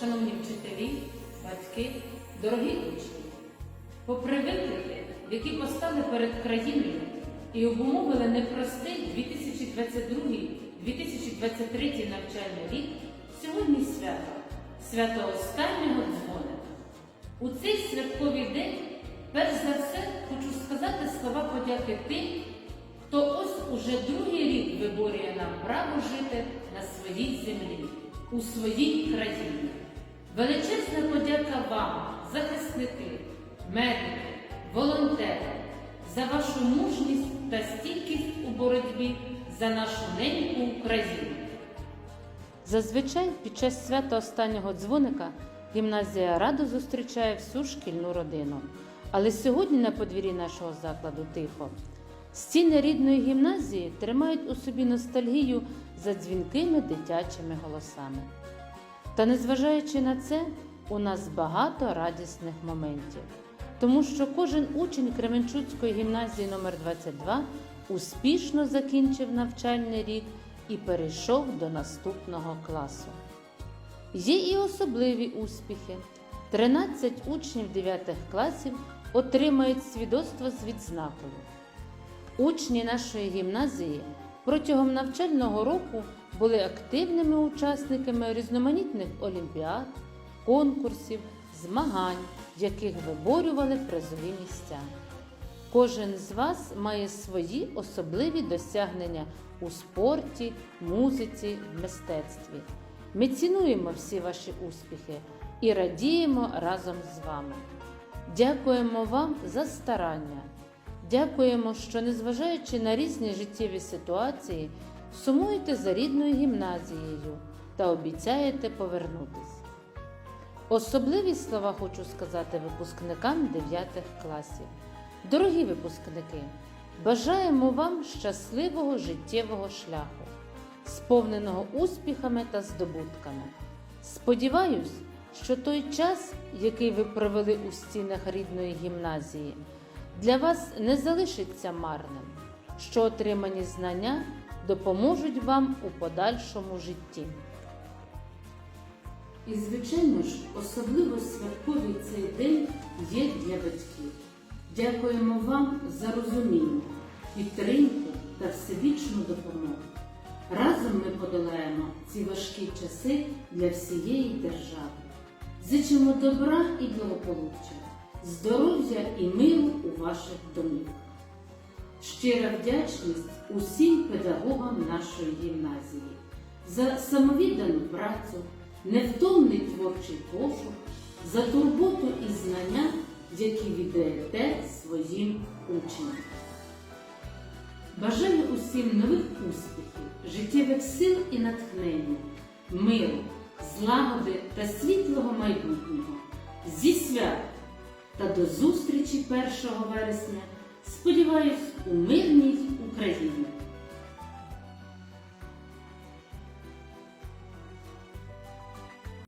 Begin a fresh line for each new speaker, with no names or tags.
шановні вчителі, батьки, дорогі учні, попри виклики, які постали перед країною і обумовили непростий 2022-2023 навчальний рік, сьогодні свято, свято останнього дзвоника. У цей святковий день, перш за все, хочу сказати слова подяки тим, хто ось уже другий рік виборює нам право жити на своїй землі, у своїй країні. Величезна подяка вам, захисники, медики, волонтери, за вашу мужність та стійкість у боротьбі за нашу неньку Україну. Зазвичай під час свята останнього дзвоника гімназія радо зустрічає всю шкільну родину. Але сьогодні на подвір'ї нашого закладу тихо. Стіни рідної гімназії тримають у собі ностальгію за дзвінкими дитячими голосами. Та незважаючи на це, у нас багато радісних моментів, тому що кожен учень Кременчуцької гімназії номер 22 успішно закінчив навчальний рік і перейшов до наступного класу. Є і особливі успіхи. 13 учнів 9 класів отримають свідоцтво з відзнакою. Учні нашої гімназії протягом навчального року були активними учасниками різноманітних олімпіад, конкурсів, змагань, яких виборювали призові місця. Кожен з вас має свої особливі досягнення у спорті, музиці, мистецтві. Ми цінуємо всі ваші успіхи і радіємо разом з вами. Дякуємо вам за старання. Дякуємо, що, незважаючи на різні життєві ситуації, сумуєте за рідною гімназією та обіцяєте повернутись. Особливі слова хочу сказати випускникам 9 класів. Дорогі випускники, бажаємо вам щасливого життєвого шляху, сповненого успіхами та здобутками. Сподіваюсь, що той час, який ви провели у стінах рідної гімназії, для вас не залишиться марним, що отримані знання допоможуть вам у подальшому житті. І, звичайно ж, особливо святковий цей день є для батьків. Дякуємо вам за розуміння, підтримку та всебічну допомогу. Разом ми подолаємо ці важкі часи для всієї держави. Зичимо добра і благополуччя, здоров'я і миру ваших домівках. Щира вдячність усім педагогам нашої гімназії за самовіддану працю, невтомний творчий пошук, за турботу і знання, які віддаєте своїм учням. Бажаю усім нових успіхів, життєвих сил і натхнення, миру, злагоди та світлого майбутнього. Зі свят та до зустрічі 1 вересня. Сподіваюсь, у мирній Україні.